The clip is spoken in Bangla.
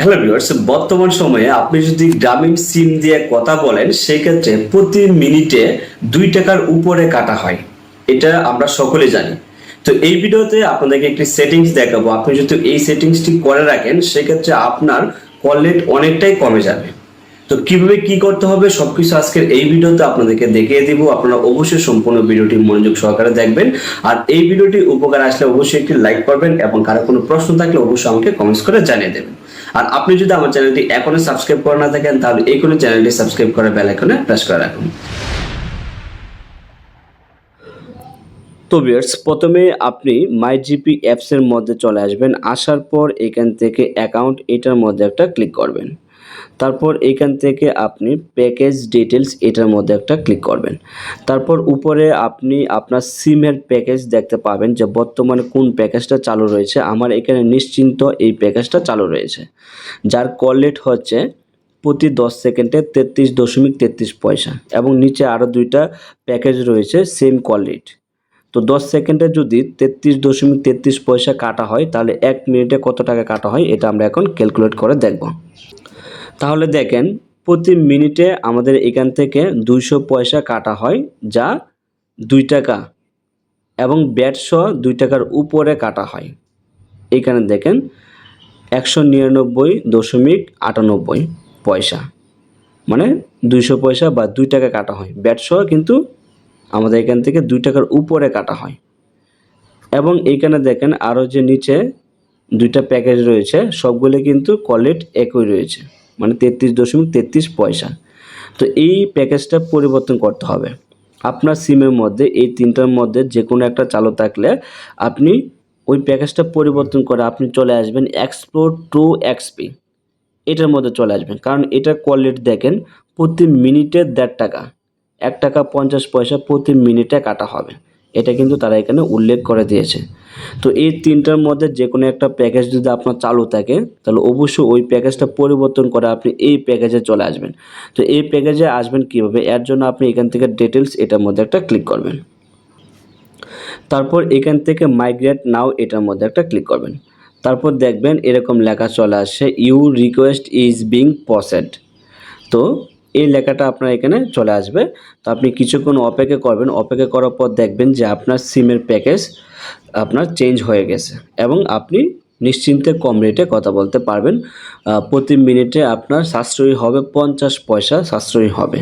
হ্যালো ভিউয়ার্স বর্তমান সময়ে আপনি যদি গ্রামীণ সিম দিয়ে কথা বলেন, সেক্ষেত্রে প্রতি মিনিটে দুই টাকার উপরে কাটা হয়। এটা আমরা সকলে জানি। তো এই ভিডিওতে আপনাদেরকে একটি সেটিংস দেখাবো। আপনি যদি এই সেটিংসটি করে রাখেন, সেক্ষেত্রে আপনার কল রেট অনেকটাই কমে যাবে। তো কীভাবে কি করতে হবে সবকিছু আজকের এই ভিডিওতে আপনাদেরকে দেখিয়ে দিব। আপনারা অবশ্যই সম্পূর্ণ ভিডিওটি মনোযোগ সহকারে দেখবেন। আর এই ভিডিওটি উপকার আসলে অবশ্যই একটি লাইক করবেন এবং কারও কোনো প্রশ্ন থাকলে অবশ্যই আমাকে কমেন্টস করে জানিয়ে দেবেন। আর আপনি যদি আমার চ্যানেলটি এখনও সাবস্ক্রাইব করে না থাকেন, তাহলে এই কোনো চ্যানেলটি সাবস্ক্রাইব করে বেল আইকনে প্রেস করে রাখুন। তো ভিউয়ার্স প্রথমে আপনি মাই জিপি অ্যাপসের মধ্যে চলে আসবেন। আসার পর এখান থেকে অ্যাকাউন্ট এটার মধ্যে একটা ক্লিক করবেন। তারপর এখান থেকে আপনি প্যাকেজ ডিটেলস এটার মধ্যে একটা ক্লিক করবেন। তারপর উপরে আপনি আপনার সিমের প্যাকেজ দেখতে পাবেন যে বর্তমানে কোন প্যাকেজটা চালু রয়েছে। আমার এখানে নিশ্চিন্ত এই প্যাকেজটা চালু রয়েছে। যার কল রেট হচ্ছে প্রতি দশ সেকেন্ডে তেত্রিশ দশমিক তেত্রিশ পয়সা এবং নিচে আরও দুইটা প্যাকেজ রয়েছে সেম কল রেট তো দশ সেকেন্ডে যদি তেত্রিশ দশমিক তেত্রিশ পয়সা কাটা হয়, তাহলে এক মিনিটে কত টাকা কাটা হয়, এটা আমরা এখন ক্যালকুলেট করে দেখব। তাহলে দেখেন, প্রতি মিনিটে আমাদের এখান থেকে দুইশো পয়সা কাটা হয়, যা দুই টাকা এবং ব্যাটসহ দুই টাকার উপরে কাটা হয়। এখানে দেখেন, একশো নিরানব্বই দশমিক আটানব্বই পয়সা। মানে দুইশো পয়সা বা দুই টাকা কাটা হয়। ব্যাটসহ কিন্তু আমাদের এখান থেকে দুই টাকার উপরে কাটা হয়। এবং এইখানে দেখেন, আরও যে নিচে দুইটা প্যাকেজ রয়েছে, সবগুলো কিন্তু কোয়ালিটি একই রয়েছে। মানে তেত্রিশ দশমিক তেত্রিশ পয়সা। তো এই প্যাকেজটা পরিবর্তন করতে হবে। আপনার সিমের মধ্যে, এই তিনটার মধ্যে যে কোনো একটা চালু থাকলে আপনি ওই প্যাকেজটা পরিবর্তন করে আপনি চলে আসবেন এক্সপ্লোর টু এক্সপি এটার মধ্যে চলে আসবেন। কারণ এটার কোয়ালিটি দেখেন, প্রতি মিনিটে দেড় টাকা। এক টাকা পঞ্চাশ পয়সা প্রতি মিনিটে কাটা হবে। এটা কিন্তু তারা এখানে উল্লেখ করে দিয়েছে। তো এই তিনটার মধ্যে যে কোনো একটা প্যাকেজ যদি আপনার চালু থাকে, তাহলে অবশ্যই ওই প্যাকেজটা পরিবর্তন করে আপনি এই প্যাকেজে চলে আসবেন। তো এই প্যাকেজে আসবেন কীভাবে? এর জন্য আপনি এখান থেকে ডিটেলস এটার মধ্যে একটা ক্লিক করবেন। তারপর এখান থেকে মাইগ্রেট নাও এটার মধ্যে একটা ক্লিক করবেন। তারপর দেখবেন এরকম লেখা চলে আসছে you request is being processed তো এই লেখাটা আপনার এখানে চলে আসবে। তো আপনি কিছুক্ষণ অপেক্ষা করবেন। অপেক্ষা করার পর দেখবেন যে আপনার সিমের প্যাকেজ আপনার চেঞ্জ হয়ে গেছে এবং আপনি নিশ্চিন্তে কম রেটে কথা বলতে পারবেন। প্রতি মিনিটে আপনার সাশ্রয়ী হবে পঞ্চাশ পয়সা সাশ্রয়ী হবে।